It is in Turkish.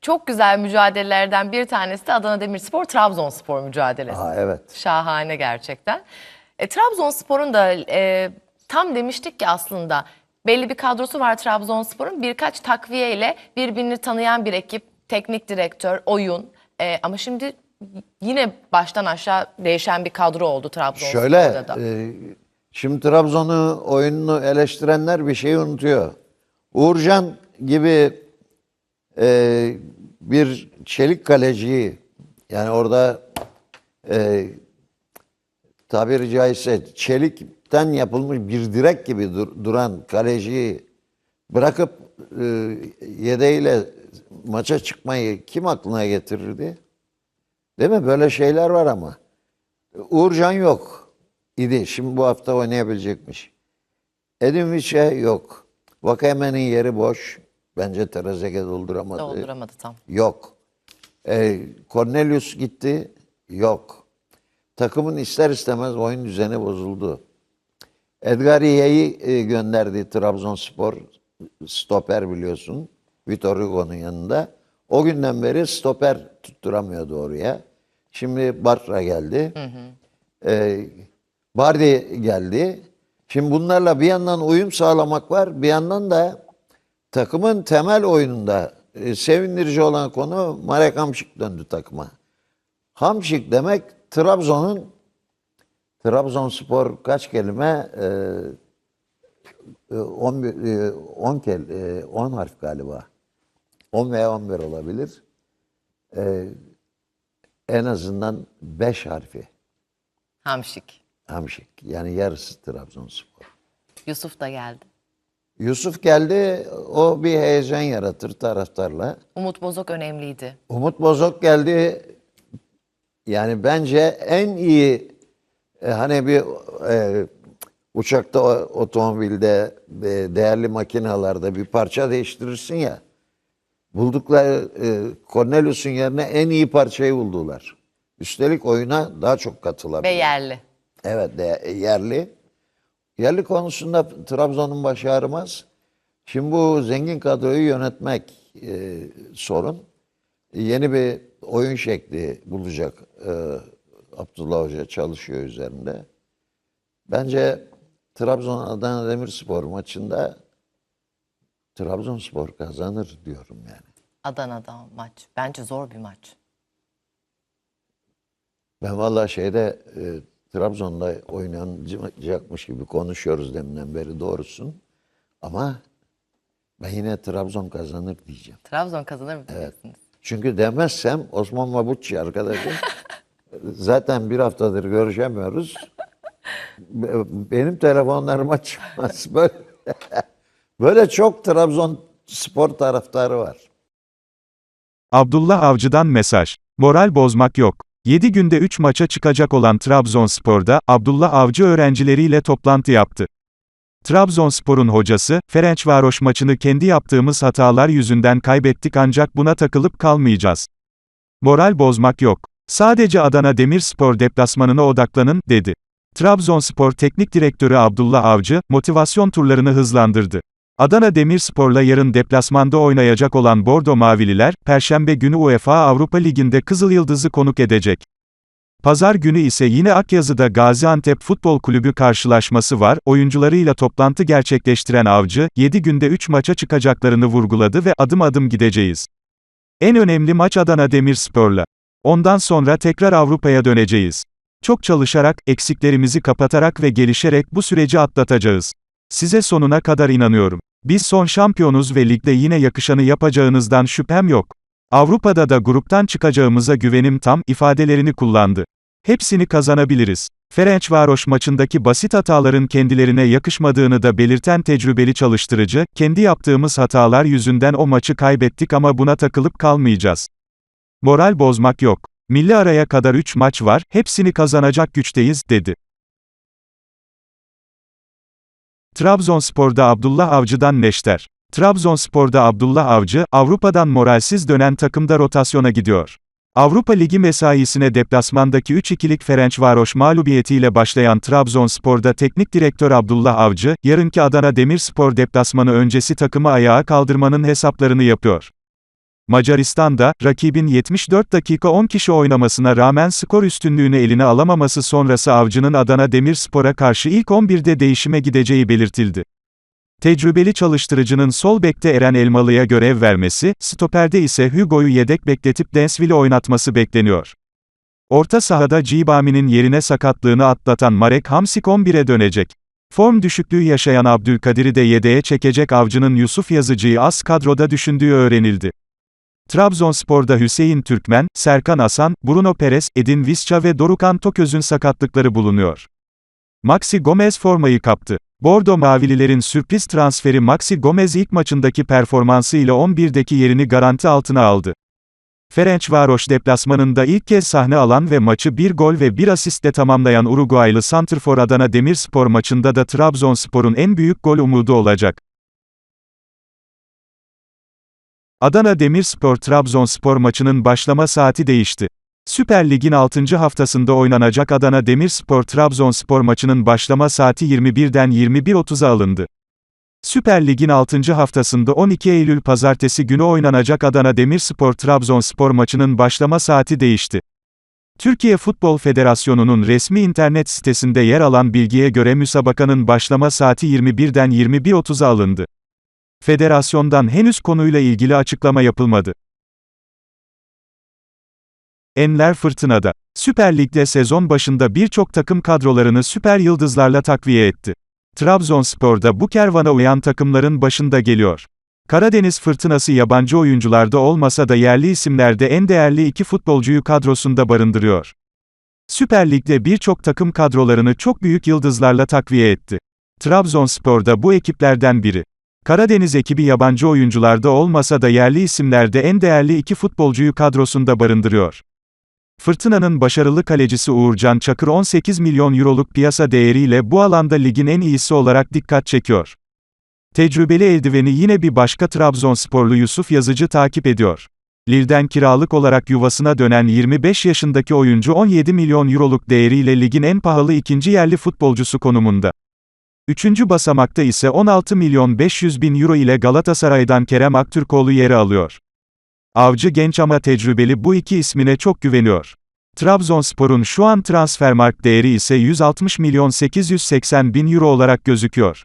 çok güzel mücadelelerden bir tanesi de Adana Demirspor Trabzonspor mücadelesi. Aa, evet. Şahane gerçekten. E, Trabzonspor'un da e, tam demiştik ki aslında belli bir kadrosu var Trabzonspor'un. Birkaç takviye ile birbirini tanıyan bir ekip, teknik direktör, oyun. E, ama şimdi yine baştan aşağı değişen bir kadro oldu Trabzonspor'da Şöyle, da. e, şimdi Trabzon'u oyununu eleştirenler bir şeyi unutuyor. Uğurcan gibi e, bir çelik kaleciyi, yani orada e, tabiri caizse çelikten yapılmış bir direk gibi dur- duran kaleciyi bırakıp e, yedeğiyle maça çıkmayı kim aklına getirirdi? Değil mi? Böyle şeyler var ama. Uğurcan yok idi. Şimdi bu hafta oynayabilecekmiş. Edin Viçe yok. Vakayemen'in yeri boş. Bence Terezege dolduramadı. Dolduramadı tam. Yok. Ee, Cornelius gitti. Yok. Takımın ister istemez oyun düzeni bozuldu. Edgar Ye'yi e, gönderdi Trabzonspor. Stoper biliyorsun. Vitor Hugo'nun yanında. O günden beri stoper tutturamıyordu oraya. Şimdi Bartra geldi. Ee, Bardi geldi. Şimdi bunlarla bir yandan uyum sağlamak var. Bir yandan da takımın temel oyununda e, sevindirici olan konu Marek Hamşik döndü takıma. Hamşik demek Trabzon'un Trabzonspor kaç kelime? Ee, 11 10 kel 10 harf galiba. 10 veya 11 olabilir. Ee, en azından 5 harfi Hamşik. Hamşik. Yani yarısı Trabzonspor. Yusuf da geldi. Yusuf geldi. O bir heyecan yaratır taraftarla. Umut Bozok önemliydi. Umut Bozok geldi. Yani bence en iyi e, hani bir e, uçakta, otomobilde, e, değerli makinalarda bir parça değiştirirsin ya. Buldukları e, Cornelius'un yerine en iyi parçayı buldular. Üstelik oyuna daha çok Ve katılabilir. yerli. Evet de, yerli. Yerli konusunda Trabzon'un başı ağrımaz. Şimdi bu zengin kadroyu yönetmek e, sorun. Yeni bir oyun şekli bulacak e, Abdullah Hoca çalışıyor üzerinde. Bence Trabzon Adana Demirspor maçında Trabzonspor kazanır diyorum yani. Adana'da maç. Bence zor bir maç. Ben vallahi şeyde e, Trabzon'da oynanacakmış gibi konuşuyoruz deminden beri doğrusun. Ama ben yine Trabzon kazanır diyeceğim. Trabzon kazanır mı diyeceksiniz? Çünkü demezsem Osman Mabuççi arkadaşım zaten bir haftadır görüşemiyoruz. Be- Benim telefonlarıma çıkmaz. Böyle, böyle çok Trabzon spor taraftarı var. Abdullah Avcı'dan mesaj. Moral bozmak yok. 7 günde 3 maça çıkacak olan Trabzonspor'da, Abdullah Avcı öğrencileriyle toplantı yaptı. Trabzonspor'un hocası, Ferencvaroş maçını kendi yaptığımız hatalar yüzünden kaybettik ancak buna takılıp kalmayacağız. Moral bozmak yok. Sadece Adana Demirspor deplasmanına odaklanın, dedi. Trabzonspor Teknik Direktörü Abdullah Avcı, motivasyon turlarını hızlandırdı. Adana Demirspor'la yarın deplasmanda oynayacak olan Bordo Mavililer, Perşembe günü UEFA Avrupa Ligi'nde Kızıl Yıldız'ı konuk edecek. Pazar günü ise yine Akyazı'da Gaziantep Futbol Kulübü karşılaşması var. Oyuncularıyla toplantı gerçekleştiren Avcı, 7 günde 3 maça çıkacaklarını vurguladı ve adım adım gideceğiz. En önemli maç Adana Demirspor'la. Ondan sonra tekrar Avrupa'ya döneceğiz. Çok çalışarak, eksiklerimizi kapatarak ve gelişerek bu süreci atlatacağız. Size sonuna kadar inanıyorum. Biz son şampiyonuz ve ligde yine yakışanı yapacağınızdan şüphem yok. Avrupa'da da gruptan çıkacağımıza güvenim tam ifadelerini kullandı. Hepsini kazanabiliriz. Ferencvaroş maçındaki basit hataların kendilerine yakışmadığını da belirten tecrübeli çalıştırıcı, kendi yaptığımız hatalar yüzünden o maçı kaybettik ama buna takılıp kalmayacağız. Moral bozmak yok. Milli araya kadar 3 maç var, hepsini kazanacak güçteyiz, dedi. Trabzonspor'da Abdullah Avcı'dan neşter. Trabzonspor'da Abdullah Avcı, Avrupa'dan moralsiz dönen takımda rotasyona gidiyor. Avrupa Ligi mesaisine deplasmandaki 3-2'lik Ferencvaroş mağlubiyetiyle başlayan Trabzonspor'da teknik direktör Abdullah Avcı, yarınki Adana Demirspor deplasmanı öncesi takımı ayağa kaldırmanın hesaplarını yapıyor. Macaristan'da, rakibin 74 dakika 10 kişi oynamasına rağmen skor üstünlüğünü eline alamaması sonrası Avcı'nın Adana Demirspor'a karşı ilk 11'de değişime gideceği belirtildi. Tecrübeli çalıştırıcının sol bekte Eren Elmalı'ya görev vermesi, stoperde ise Hugo'yu yedek bekletip Densville'i oynatması bekleniyor. Orta sahada Cibami'nin yerine sakatlığını atlatan Marek Hamsik 11'e dönecek. Form düşüklüğü yaşayan Abdülkadir'i de yedeğe çekecek avcının Yusuf Yazıcı'yı az kadroda düşündüğü öğrenildi. Trabzonspor'da Hüseyin Türkmen, Serkan Asan, Bruno Perez, Edin Visca ve Dorukan Toköz'ün sakatlıkları bulunuyor. Maxi Gomez formayı kaptı. Bordo Mavililerin sürpriz transferi Maxi Gomez ilk maçındaki performansı ile 11'deki yerini garanti altına aldı. Ferencvaros deplasmanında ilk kez sahne alan ve maçı bir gol ve bir asistle tamamlayan Uruguaylı Santrfor Adana Demirspor maçında da Trabzonspor'un en büyük gol umudu olacak. Adana Demirspor Trabzonspor maçının başlama saati değişti. Süper Lig'in 6. haftasında oynanacak Adana Demirspor Trabzonspor maçının başlama saati 21'den 21.30'a alındı. Süper Lig'in 6. haftasında 12 Eylül pazartesi günü oynanacak Adana Demirspor Trabzonspor maçının başlama saati değişti. Türkiye Futbol Federasyonu'nun resmi internet sitesinde yer alan bilgiye göre müsabakanın başlama saati 21'den 21.30'a alındı. Federasyondan henüz konuyla ilgili açıklama yapılmadı. Enler fırtınada. Süper Lig'de sezon başında birçok takım kadrolarını süper yıldızlarla takviye etti. Trabzonspor'da bu kervana uyan takımların başında geliyor. Karadeniz fırtınası yabancı oyuncularda olmasa da yerli isimlerde en değerli iki futbolcuyu kadrosunda barındırıyor. Süper Lig'de birçok takım kadrolarını çok büyük yıldızlarla takviye etti. Trabzonspor'da bu ekiplerden biri. Karadeniz ekibi yabancı oyuncularda olmasa da yerli isimlerde en değerli iki futbolcuyu kadrosunda barındırıyor. Fırtına'nın başarılı kalecisi Uğurcan Çakır 18 milyon euroluk piyasa değeriyle bu alanda ligin en iyisi olarak dikkat çekiyor. Tecrübeli eldiveni yine bir başka Trabzonsporlu Yusuf Yazıcı takip ediyor. Lille'den kiralık olarak yuvasına dönen 25 yaşındaki oyuncu 17 milyon euroluk değeriyle ligin en pahalı ikinci yerli futbolcusu konumunda. Üçüncü basamakta ise 16 milyon 500 bin euro ile Galatasaray'dan Kerem Aktürkoğlu yeri alıyor. Avcı genç ama tecrübeli bu iki ismine çok güveniyor. Trabzonspor'un şu an transfermarkt değeri ise 160 milyon 880 bin euro olarak gözüküyor.